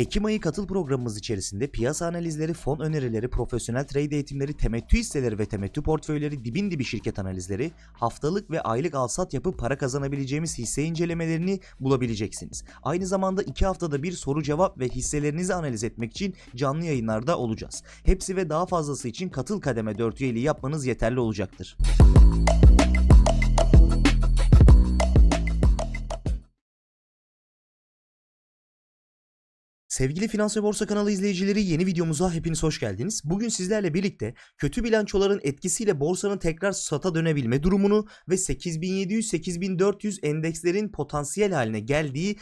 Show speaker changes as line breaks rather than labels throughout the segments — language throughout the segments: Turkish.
Ekim ayı katıl programımız içerisinde piyasa analizleri, fon önerileri, profesyonel trade eğitimleri, temettü hisseleri ve temettü portföyleri, dibin dibi şirket analizleri, haftalık ve aylık alsat yapıp para kazanabileceğimiz hisse incelemelerini bulabileceksiniz. Aynı zamanda 2 haftada bir soru cevap ve hisselerinizi analiz etmek için canlı yayınlarda olacağız. Hepsi ve daha fazlası için katıl kademe 4 üyeliği yapmanız yeterli olacaktır. Sevgili Finans ve Borsa kanalı izleyicileri yeni videomuza hepiniz hoş geldiniz. Bugün sizlerle birlikte kötü bilançoların etkisiyle borsanın tekrar sata dönebilme durumunu ve 8700-8400 endekslerin potansiyel haline geldiği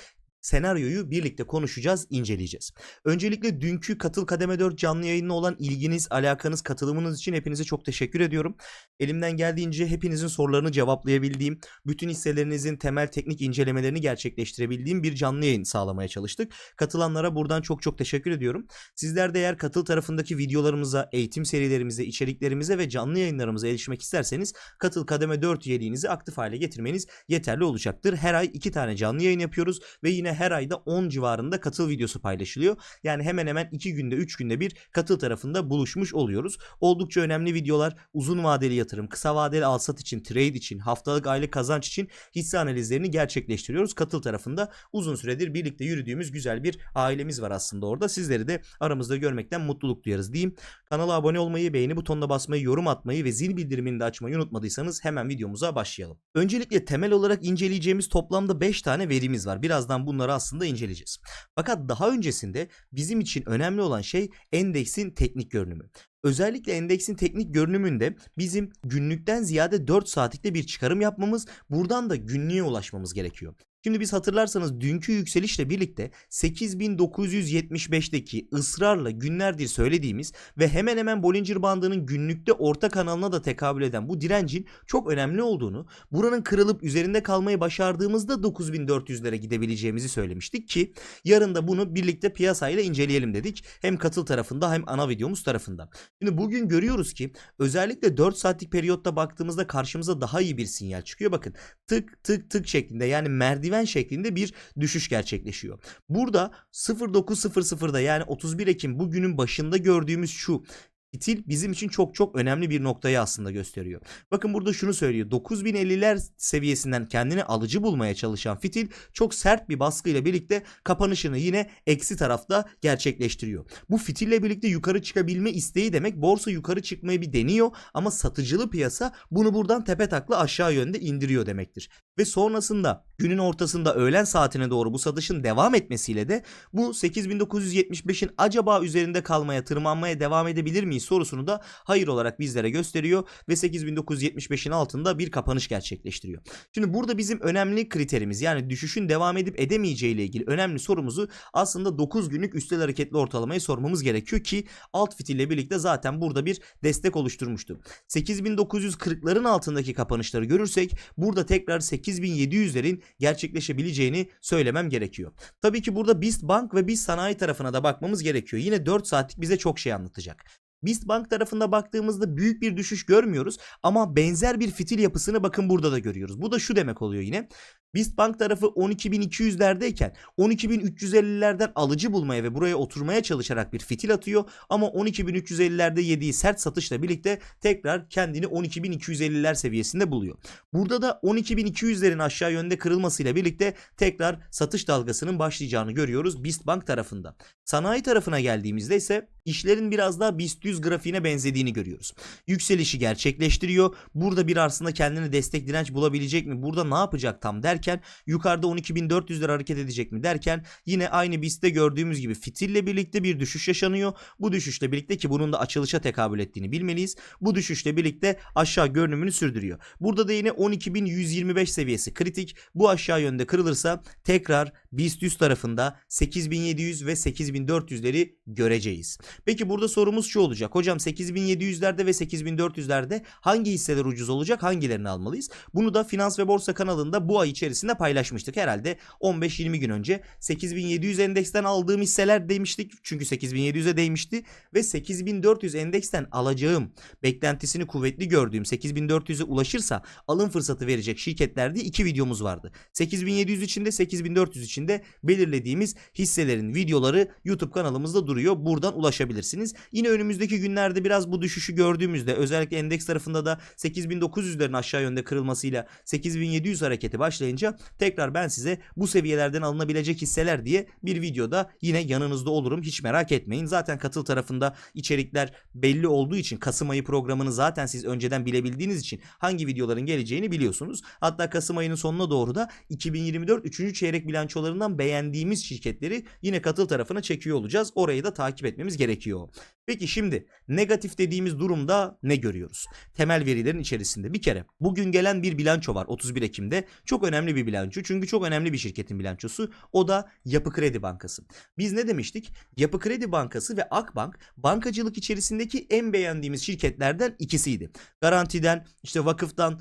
senaryoyu birlikte konuşacağız, inceleyeceğiz. Öncelikle dünkü Katıl Kademe 4 canlı yayınına olan ilginiz, alakanız, katılımınız için hepinize çok teşekkür ediyorum. Elimden geldiğince hepinizin sorularını cevaplayabildiğim, bütün hisselerinizin temel teknik incelemelerini gerçekleştirebildiğim bir canlı yayın sağlamaya çalıştık. Katılanlara buradan çok çok teşekkür ediyorum. Sizler de eğer Katıl tarafındaki videolarımıza, eğitim serilerimize, içeriklerimize ve canlı yayınlarımıza erişmek isterseniz Katıl Kademe 4 üyeliğinizi aktif hale getirmeniz yeterli olacaktır. Her ay 2 tane canlı yayın yapıyoruz ve yine her ayda 10 civarında katıl videosu paylaşılıyor. Yani hemen hemen 2 günde 3 günde bir katıl tarafında buluşmuş oluyoruz. Oldukça önemli videolar uzun vadeli yatırım, kısa vadeli alsat için, trade için, haftalık aylık kazanç için hisse analizlerini gerçekleştiriyoruz. Katıl tarafında uzun süredir birlikte yürüdüğümüz güzel bir ailemiz var aslında orada. Sizleri de aramızda görmekten mutluluk duyarız diyeyim. Kanala abone olmayı, beğeni butonuna basmayı, yorum atmayı ve zil bildirimini de açmayı unutmadıysanız hemen videomuza başlayalım. Öncelikle temel olarak inceleyeceğimiz toplamda 5 tane verimiz var. Birazdan bunları aslında inceleyeceğiz. Fakat daha öncesinde bizim için önemli olan şey endeksin teknik görünümü. Özellikle endeksin teknik görünümünde bizim günlükten ziyade 4 saatlikte bir çıkarım yapmamız, buradan da günlüğe ulaşmamız gerekiyor. Şimdi biz hatırlarsanız dünkü yükselişle birlikte 8975'teki ısrarla günlerdir söylediğimiz ve hemen hemen Bollinger bandının günlükte orta kanalına da tekabül eden bu direncin çok önemli olduğunu, buranın kırılıp üzerinde kalmayı başardığımızda 9400'lere gidebileceğimizi söylemiştik ki yarın da bunu birlikte piyasayla inceleyelim dedik. Hem katıl tarafında hem ana videomuz tarafında. Şimdi bugün görüyoruz ki özellikle 4 saatlik periyotta baktığımızda karşımıza daha iyi bir sinyal çıkıyor. Bakın tık tık tık şeklinde yani merdiven şeklinde bir düşüş gerçekleşiyor. Burada 09.00'da yani 31 Ekim bugünün başında gördüğümüz şu fitil bizim için çok çok önemli bir noktayı aslında gösteriyor. Bakın burada şunu söylüyor. 9050'ler seviyesinden kendini alıcı bulmaya çalışan fitil çok sert bir baskıyla birlikte kapanışını yine eksi tarafta gerçekleştiriyor. Bu fitille birlikte yukarı çıkabilme isteği demek. Borsa yukarı çıkmayı bir deniyor ama satıcılı piyasa bunu buradan tepe takla aşağı yönde indiriyor demektir. Ve sonrasında günün ortasında öğlen saatine doğru bu satışın devam etmesiyle de bu 8975'in acaba üzerinde kalmaya, tırmanmaya devam edebilir miyiz sorusunu da hayır olarak bizlere gösteriyor ve 8975'in altında bir kapanış gerçekleştiriyor. Şimdi burada bizim önemli kriterimiz yani düşüşün devam edip edemeyeceği ile ilgili önemli sorumuzu aslında 9 günlük üstel hareketli ortalamayı sormamız gerekiyor ki alt fitille birlikte zaten burada bir destek oluşturmuştu. 8940'ların altındaki kapanışları görürsek burada tekrar 8700'lerin gerçekleşebileceğini söylemem gerekiyor. Tabii ki burada BIST Bank ve BIST Sanayi tarafına da bakmamız gerekiyor. Yine 4 saatlik bize çok şey anlatacak. BIST Bank tarafında baktığımızda büyük bir düşüş görmüyoruz ama benzer bir fitil yapısını bakın burada da görüyoruz. Bu da şu demek oluyor yine. BIST Bank tarafı 12.200'lerdeyken 12.350'lerden alıcı bulmaya ve buraya oturmaya çalışarak bir fitil atıyor. Ama 12.350'lerde yediği sert satışla birlikte tekrar kendini 12.250'ler seviyesinde buluyor. Burada da 12.200'lerin aşağı yönde kırılmasıyla birlikte tekrar satış dalgasının başlayacağını görüyoruz BIST Bank tarafında. Sanayi tarafına geldiğimizde ise işlerin biraz daha BIST 100 grafiğine benzediğini görüyoruz. Yükselişi gerçekleştiriyor. Burada bir aslında kendine destek direnç bulabilecek mi? Burada ne yapacak tam derken yukarıda 12.400 lira hareket edecek mi derken yine aynı BIST'te gördüğümüz gibi fitille birlikte bir düşüş yaşanıyor. Bu düşüşle birlikte ki bunun da açılışa tekabül ettiğini bilmeliyiz. Bu düşüşle birlikte aşağı görünümünü sürdürüyor. Burada da yine 12.125 seviyesi kritik. Bu aşağı yönde kırılırsa tekrar BIST 100 tarafında 8700 ve 8400'leri göreceğiz. Peki burada sorumuz şu olacak. Hocam 8700'lerde ve 8400'lerde hangi hisseler ucuz olacak? Hangilerini almalıyız? Bunu da Finans ve Borsa kanalında bu ay içerisinde paylaşmıştık. Herhalde 15-20 gün önce 8700 endeksten aldığım hisseler demiştik. Çünkü 8700'e değmişti ve 8400 endeksten alacağım beklentisini kuvvetli gördüğüm 8400'e ulaşırsa alım fırsatı verecek şirketlerde iki videomuz vardı. 8700 içinde 8400 içinde içinde belirlediğimiz hisselerin videoları YouTube kanalımızda duruyor. Buradan ulaşabilirsiniz. Yine önümüzdeki günlerde biraz bu düşüşü gördüğümüzde özellikle endeks tarafında da 8900'lerin aşağı yönde kırılmasıyla 8700 hareketi başlayınca tekrar ben size bu seviyelerden alınabilecek hisseler diye bir videoda yine yanınızda olurum. Hiç merak etmeyin. Zaten katıl tarafında içerikler belli olduğu için Kasım ayı programını zaten siz önceden bilebildiğiniz için hangi videoların geleceğini biliyorsunuz. Hatta Kasım ayının sonuna doğru da 2024 3. çeyrek bilançolarından beğendiğimiz şirketleri yine katıl tarafına çekiyor olacağız. Orayı da takip etmemiz gerekiyor. Peki şimdi negatif dediğimiz durumda ne görüyoruz? Temel verilerin içerisinde bir kere bugün gelen bir bilanço var 31 Ekim'de. Çok önemli bir bilanço çünkü çok önemli bir şirketin bilançosu. O da Yapı Kredi Bankası. Biz ne demiştik? Yapı Kredi Bankası ve Akbank bankacılık içerisindeki en beğendiğimiz şirketlerden ikisiydi. Garantiden işte vakıftan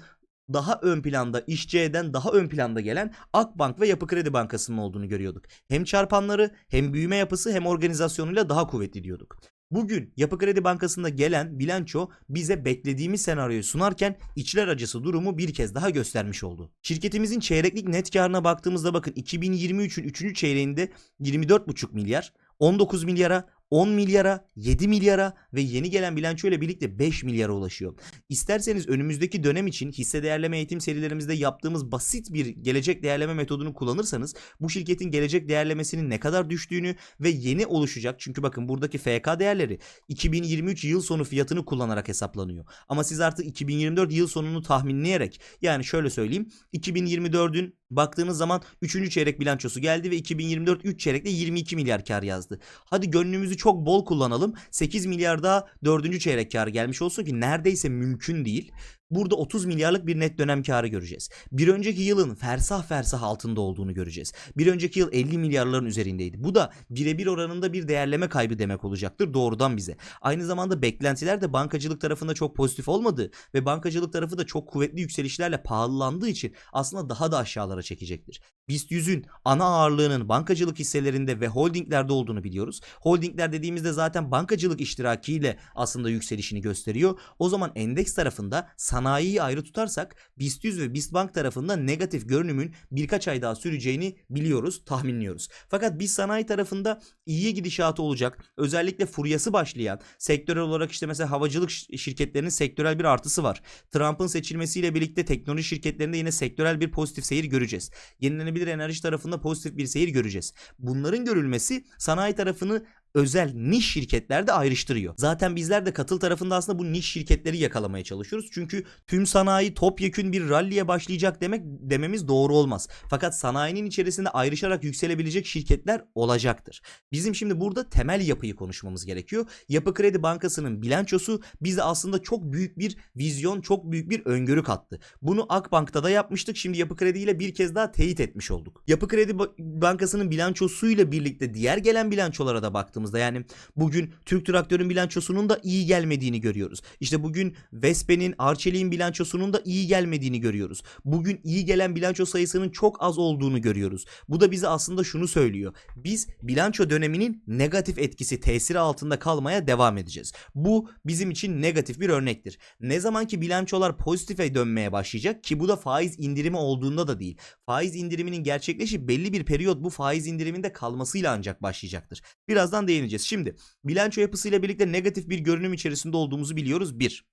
daha ön planda, işçiden daha ön planda gelen Akbank ve Yapı Kredi Bankası'nın olduğunu görüyorduk. Hem çarpanları hem büyüme yapısı hem organizasyonuyla daha kuvvetli diyorduk. Bugün Yapı Kredi Bankası'nda gelen bilanço bize beklediğimiz senaryoyu sunarken içler acısı durumu bir kez daha göstermiş oldu. Şirketimizin çeyreklik net karına baktığımızda bakın 2023'ün 3. çeyreğinde 24,5 milyar, 19 milyara, 10 milyara, 7 milyara ve yeni gelen bilanço ile birlikte 5 milyara ulaşıyor. İsterseniz önümüzdeki dönem için hisse değerleme eğitim serilerimizde yaptığımız basit bir gelecek değerleme metodunu kullanırsanız bu şirketin gelecek değerlemesinin ne kadar düştüğünü ve yeni oluşacak çünkü bakın buradaki FK değerleri 2023 yıl sonu fiyatını kullanarak hesaplanıyor. Ama siz artık 2024 yıl sonunu tahminleyerek yani şöyle söyleyeyim 2024'ün baktığınız zaman 3. çeyrek bilançosu geldi ve 2024 3 çeyrekte 22 milyar kar yazdı. Hadi gönlümüzü çok bol kullanalım. 8 milyar daha 4. çeyrek kar gelmiş olsun ki neredeyse mümkün değil. Burada 30 milyarlık bir net dönem karı göreceğiz. Bir önceki yılın fersah fersah altında olduğunu göreceğiz. Bir önceki yıl 50 milyarların üzerindeydi. Bu da birebir oranında bir değerleme kaybı demek olacaktır doğrudan bize. Aynı zamanda beklentiler de bankacılık tarafında çok pozitif olmadı ve bankacılık tarafı da çok kuvvetli yükselişlerle pahalandığı için aslında daha da aşağılara çekecektir. BIST 100'ün ana ağırlığının bankacılık hisselerinde ve holdinglerde olduğunu biliyoruz. Holdingler dediğimizde zaten bankacılık iştirakiyle aslında yükselişini gösteriyor. O zaman endeks tarafında sanayiyi ayrı tutarsak BIST 100 ve BIST Bank tarafında negatif görünümün birkaç ay daha süreceğini biliyoruz, tahminliyoruz. Fakat biz sanayi tarafında iyi gidişatı olacak. Özellikle furyası başlayan sektörel olarak işte mesela havacılık şirketlerinin sektörel bir artısı var. Trump'ın seçilmesiyle birlikte teknoloji şirketlerinde yine sektörel bir pozitif seyir göreceğiz. Yenilenebilir enerji tarafında pozitif bir seyir göreceğiz. Bunların görülmesi sanayi tarafını özel niş şirketlerde ayrıştırıyor. Zaten bizler de katıl tarafında aslında bu niş şirketleri yakalamaya çalışıyoruz. Çünkü tüm sanayi topyekün bir ralliye başlayacak demek dememiz doğru olmaz. Fakat sanayinin içerisinde ayrışarak yükselebilecek şirketler olacaktır. Bizim şimdi burada temel yapıyı konuşmamız gerekiyor. Yapı Kredi Bankası'nın bilançosu bize aslında çok büyük bir vizyon, çok büyük bir öngörü kattı. Bunu Akbank'ta da yapmıştık. Şimdi Yapı Kredi ile bir kez daha teyit etmiş olduk. Yapı Kredi Ba- Bankası'nın bilançosuyla birlikte diğer gelen bilançolara da baktığımızda yani bugün Türk Traktör'ün bilançosunun da iyi gelmediğini görüyoruz. İşte bugün Vespe'nin, Arçelik'in bilançosunun da iyi gelmediğini görüyoruz. Bugün iyi gelen bilanço sayısının çok az olduğunu görüyoruz. Bu da bize aslında şunu söylüyor. Biz bilanço döneminin negatif etkisi, tesiri altında kalmaya devam edeceğiz. Bu bizim için negatif bir örnektir. Ne zaman ki bilançolar pozitife dönmeye başlayacak ki bu da faiz indirimi olduğunda da değil. Faiz indiriminin gerçekleşip belli bir periyot bu faiz indiriminde kalmasıyla ancak başlayacaktır. Birazdan değineceğiz. Şimdi bilanço yapısıyla birlikte negatif bir görünüm içerisinde olduğumuzu biliyoruz. Bir,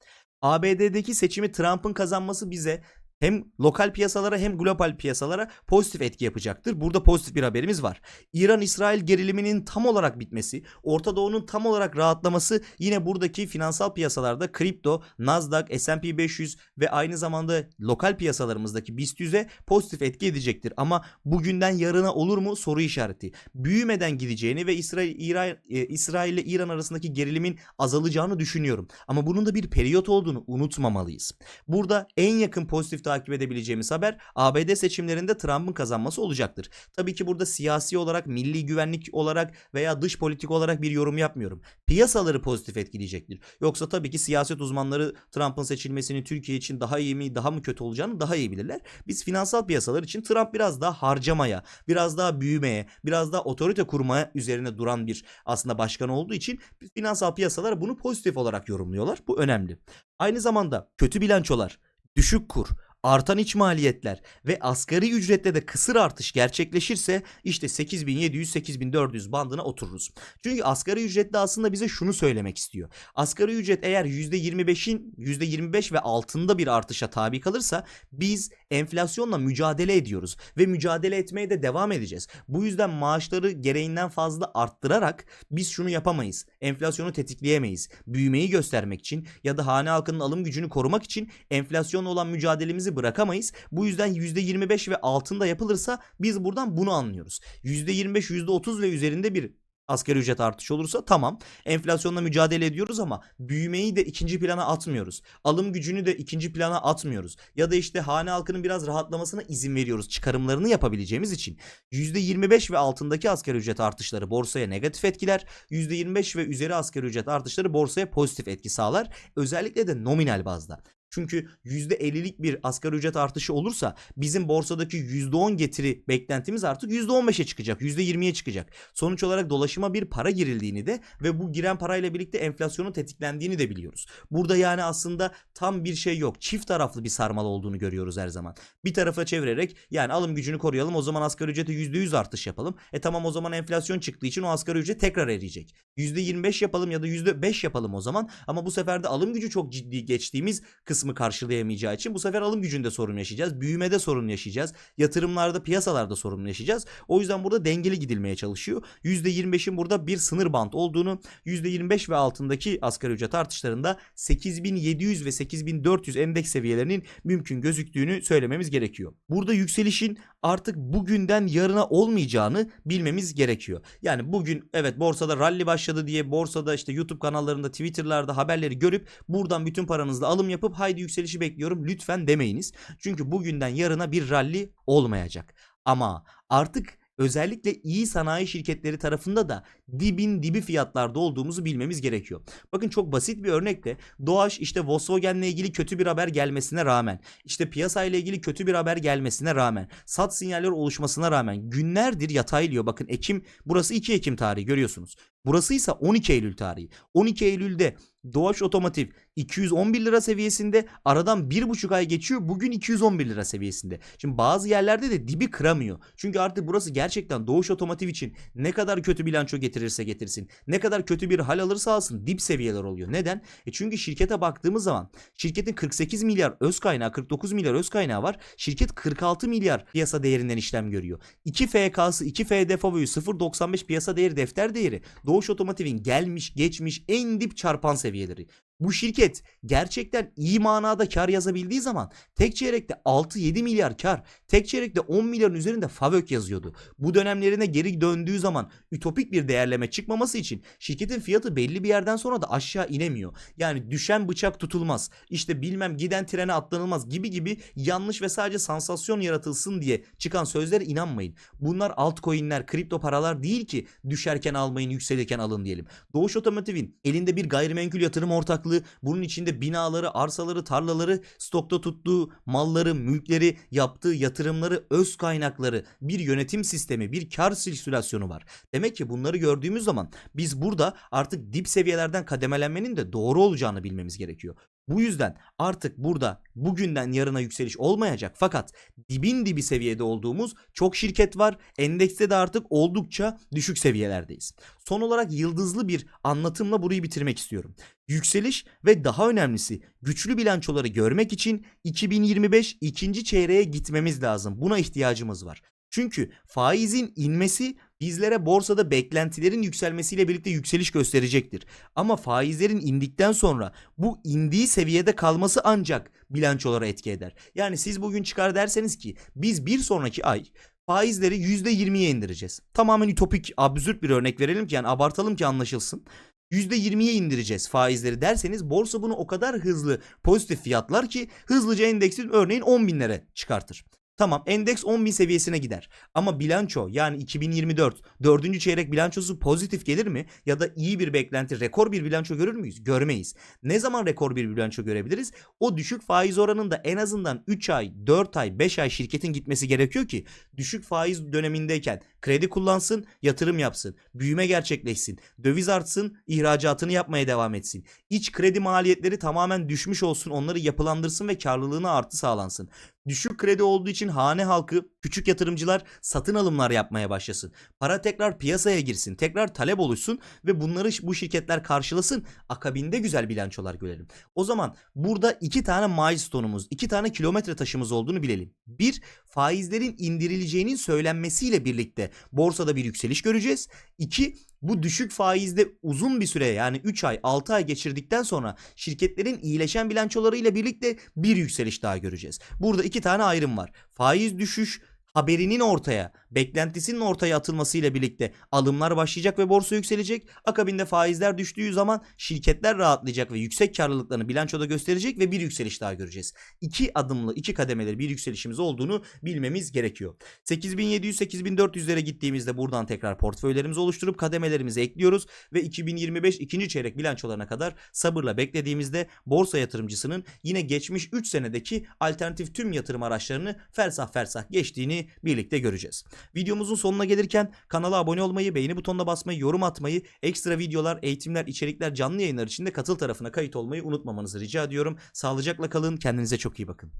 ABD'deki seçimi Trump'ın kazanması bize hem lokal piyasalara hem global piyasalara pozitif etki yapacaktır. Burada pozitif bir haberimiz var. İran-İsrail geriliminin tam olarak bitmesi, Orta Doğu'nun tam olarak rahatlaması yine buradaki finansal piyasalarda kripto, Nasdaq, S&P 500 ve aynı zamanda lokal piyasalarımızdaki BIST 100'e pozitif etki edecektir. Ama bugünden yarına olur mu soru işareti. Büyümeden gideceğini ve İsrail, İran, e, İsrail ile İran arasındaki gerilimin azalacağını düşünüyorum. Ama bunun da bir periyot olduğunu unutmamalıyız. Burada en yakın pozitif takip edebileceğimiz haber ABD seçimlerinde Trump'ın kazanması olacaktır. Tabii ki burada siyasi olarak, milli güvenlik olarak veya dış politik olarak bir yorum yapmıyorum. Piyasaları pozitif etkileyecektir. Yoksa tabii ki siyaset uzmanları Trump'ın seçilmesinin Türkiye için daha iyi mi, daha mı kötü olacağını daha iyi bilirler. Biz finansal piyasalar için Trump biraz daha harcamaya, biraz daha büyümeye, biraz daha otorite kurmaya üzerine duran bir aslında başkan olduğu için finansal piyasalar bunu pozitif olarak yorumluyorlar. Bu önemli. Aynı zamanda kötü bilançolar, düşük kur, artan iç maliyetler ve asgari ücrette de kısır artış gerçekleşirse işte 8700-8400 bandına otururuz. Çünkü asgari ücretli aslında bize şunu söylemek istiyor. Asgari ücret eğer %25'in %25 ve altında bir artışa tabi kalırsa biz enflasyonla mücadele ediyoruz ve mücadele etmeye de devam edeceğiz. Bu yüzden maaşları gereğinden fazla arttırarak biz şunu yapamayız. Enflasyonu tetikleyemeyiz. Büyümeyi göstermek için ya da hane halkının alım gücünü korumak için enflasyonla olan mücadelemizi bırakamayız. Bu yüzden %25 ve altında yapılırsa biz buradan bunu anlıyoruz. %25, %30 ve üzerinde bir asgari ücret artışı olursa tamam enflasyonla mücadele ediyoruz ama büyümeyi de ikinci plana atmıyoruz. Alım gücünü de ikinci plana atmıyoruz. Ya da işte hane halkının biraz rahatlamasına izin veriyoruz çıkarımlarını yapabileceğimiz için. %25 ve altındaki asgari ücret artışları borsaya negatif etkiler. %25 ve üzeri asgari ücret artışları borsaya pozitif etki sağlar. Özellikle de nominal bazda. Çünkü %50'lik bir asgari ücret artışı olursa bizim borsadaki %10 getiri beklentimiz artık %15'e çıkacak, %20'ye çıkacak. Sonuç olarak dolaşıma bir para girildiğini de ve bu giren parayla birlikte enflasyonun tetiklendiğini de biliyoruz. Burada yani aslında tam bir şey yok. Çift taraflı bir sarmal olduğunu görüyoruz her zaman. Bir tarafa çevirerek yani alım gücünü koruyalım o zaman asgari ücrete %100 artış yapalım. E tamam o zaman enflasyon çıktığı için o asgari ücret tekrar eriyecek. %25 yapalım ya da %5 yapalım o zaman ama bu sefer de alım gücü çok ciddi geçtiğimiz kısmı karşılayamayacağı için bu sefer alım gücünde sorun yaşayacağız. Büyümede sorun yaşayacağız. Yatırımlarda, piyasalarda sorun yaşayacağız. O yüzden burada dengeli gidilmeye çalışıyor. %25'in burada bir sınır band olduğunu, %25 ve altındaki asgari ücret artışlarında 8700 ve 8400 endeks seviyelerinin mümkün gözüktüğünü söylememiz gerekiyor. Burada yükselişin artık bugünden yarına olmayacağını bilmemiz gerekiyor. Yani bugün evet borsada rally başladı diye borsada işte YouTube kanallarında, Twitter'larda haberleri görüp buradan bütün paranızla alım yapıp haydi yükselişi bekliyorum lütfen demeyiniz. Çünkü bugünden yarına bir rally olmayacak. Ama artık özellikle iyi sanayi şirketleri tarafında da dibin dibi fiyatlarda olduğumuzu bilmemiz gerekiyor. Bakın çok basit bir örnekle Doğaç işte Volkswagen'le ilgili kötü bir haber gelmesine rağmen işte piyasayla ilgili kötü bir haber gelmesine rağmen sat sinyalleri oluşmasına rağmen günlerdir yataylıyor. Bakın Ekim burası 2 Ekim tarihi görüyorsunuz. Burası ise 12 Eylül tarihi. 12 Eylül'de Doğaç Otomotiv 211 lira seviyesinde aradan 1,5 ay geçiyor bugün 211 lira seviyesinde. Şimdi bazı yerlerde de dibi kıramıyor. Çünkü artık burası gerçekten Doğuş Otomotiv için ne kadar kötü bilanço getirirse getirsin ne kadar kötü bir hal alırsa alsın dip seviyeler oluyor. Neden? E çünkü şirkete baktığımız zaman şirketin 48 milyar öz kaynağı 49 milyar öz kaynağı var. Şirket 46 milyar piyasa değerinden işlem görüyor. 2 FK'sı 2 FDFO'yu 0.95 piyasa değeri defter değeri Doğuş Otomotiv'in gelmiş geçmiş en dip çarpan seviyeleri. Bu şirket gerçekten iyi manada kar yazabildiği zaman tek çeyrekte 6-7 milyar kar, tek çeyrekte 10 milyarın üzerinde FAVÖK yazıyordu. Bu dönemlerine geri döndüğü zaman ütopik bir değerleme çıkmaması için şirketin fiyatı belli bir yerden sonra da aşağı inemiyor. Yani düşen bıçak tutulmaz. İşte bilmem giden trene atlanılmaz gibi gibi yanlış ve sadece sansasyon yaratılsın diye çıkan sözlere inanmayın. Bunlar altcoin'ler, kripto paralar değil ki düşerken almayın, yükselirken alın diyelim. Doğuş Otomotiv'in elinde bir gayrimenkul yatırım ortaklığı bunun içinde binaları, arsaları, tarlaları, stokta tuttuğu malları, mülkleri, yaptığı yatırımları, öz kaynakları, bir yönetim sistemi, bir kar sirkülasyonu var. Demek ki bunları gördüğümüz zaman biz burada artık dip seviyelerden kademelenmenin de doğru olacağını bilmemiz gerekiyor. Bu yüzden artık burada bugünden yarına yükseliş olmayacak fakat dibin dibi seviyede olduğumuz çok şirket var. Endekste de artık oldukça düşük seviyelerdeyiz. Son olarak yıldızlı bir anlatımla burayı bitirmek istiyorum. Yükseliş ve daha önemlisi güçlü bilançoları görmek için 2025 ikinci çeyreğe gitmemiz lazım. Buna ihtiyacımız var. Çünkü faizin inmesi bizlere borsada beklentilerin yükselmesiyle birlikte yükseliş gösterecektir. Ama faizlerin indikten sonra bu indiği seviyede kalması ancak bilançolara etki eder. Yani siz bugün çıkar derseniz ki biz bir sonraki ay faizleri %20'ye indireceğiz. Tamamen ütopik, absürt bir örnek verelim ki yani abartalım ki anlaşılsın. %20'ye indireceğiz faizleri derseniz borsa bunu o kadar hızlı pozitif fiyatlar ki hızlıca endeksin örneğin 10 binlere çıkartır. Tamam endeks 10 bin seviyesine gider. Ama bilanço yani 2024 dördüncü çeyrek bilançosu pozitif gelir mi? Ya da iyi bir beklenti rekor bir bilanço görür müyüz? Görmeyiz. Ne zaman rekor bir bilanço görebiliriz? O düşük faiz oranında en azından 3 ay, 4 ay, 5 ay şirketin gitmesi gerekiyor ki düşük faiz dönemindeyken Kredi kullansın, yatırım yapsın, büyüme gerçekleşsin, döviz artsın, ihracatını yapmaya devam etsin. İç kredi maliyetleri tamamen düşmüş olsun, onları yapılandırsın ve karlılığına artı sağlansın. Düşük kredi olduğu için hane halkı, küçük yatırımcılar satın alımlar yapmaya başlasın. Para tekrar piyasaya girsin, tekrar talep oluşsun ve bunları bu şirketler karşılasın. Akabinde güzel bilançolar görelim. O zaman burada iki tane milestone'umuz, iki tane kilometre taşımız olduğunu bilelim. Bir, faizlerin indirileceğinin söylenmesiyle birlikte borsada bir yükseliş göreceğiz. İki, bu düşük faizde uzun bir süre yani 3 ay 6 ay geçirdikten sonra şirketlerin iyileşen bilançolarıyla birlikte bir yükseliş daha göreceğiz. Burada iki tane ayrım var. Faiz düşüş haberinin ortaya, beklentisinin ortaya atılmasıyla birlikte alımlar başlayacak ve borsa yükselecek. Akabinde faizler düştüğü zaman şirketler rahatlayacak ve yüksek karlılıklarını bilançoda gösterecek ve bir yükseliş daha göreceğiz. İki adımlı, iki kademeli bir yükselişimiz olduğunu bilmemiz gerekiyor. 8700-8400'lere gittiğimizde buradan tekrar portföylerimizi oluşturup kademelerimizi ekliyoruz ve 2025 ikinci çeyrek bilançolarına kadar sabırla beklediğimizde borsa yatırımcısının yine geçmiş 3 senedeki alternatif tüm yatırım araçlarını fersah fersah geçtiğini birlikte göreceğiz. Videomuzun sonuna gelirken kanala abone olmayı, beğeni butonuna basmayı, yorum atmayı, ekstra videolar, eğitimler, içerikler, canlı yayınlar için de katıl tarafına kayıt olmayı unutmamanızı rica ediyorum. Sağlıcakla kalın, kendinize çok iyi bakın.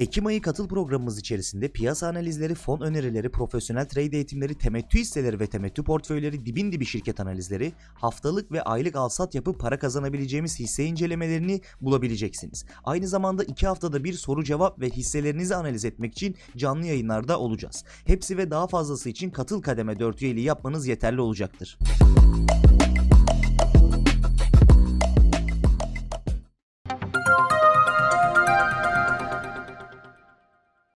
Ekim ayı katıl programımız içerisinde piyasa analizleri, fon önerileri, profesyonel trade eğitimleri, temettü hisseleri ve temettü portföyleri, dibin dibi şirket analizleri, haftalık ve aylık alsat yapıp para kazanabileceğimiz hisse incelemelerini bulabileceksiniz. Aynı zamanda 2 haftada bir soru cevap ve hisselerinizi analiz etmek için canlı yayınlarda olacağız. Hepsi ve daha fazlası için katıl kademe 4 üyeliği yapmanız yeterli olacaktır.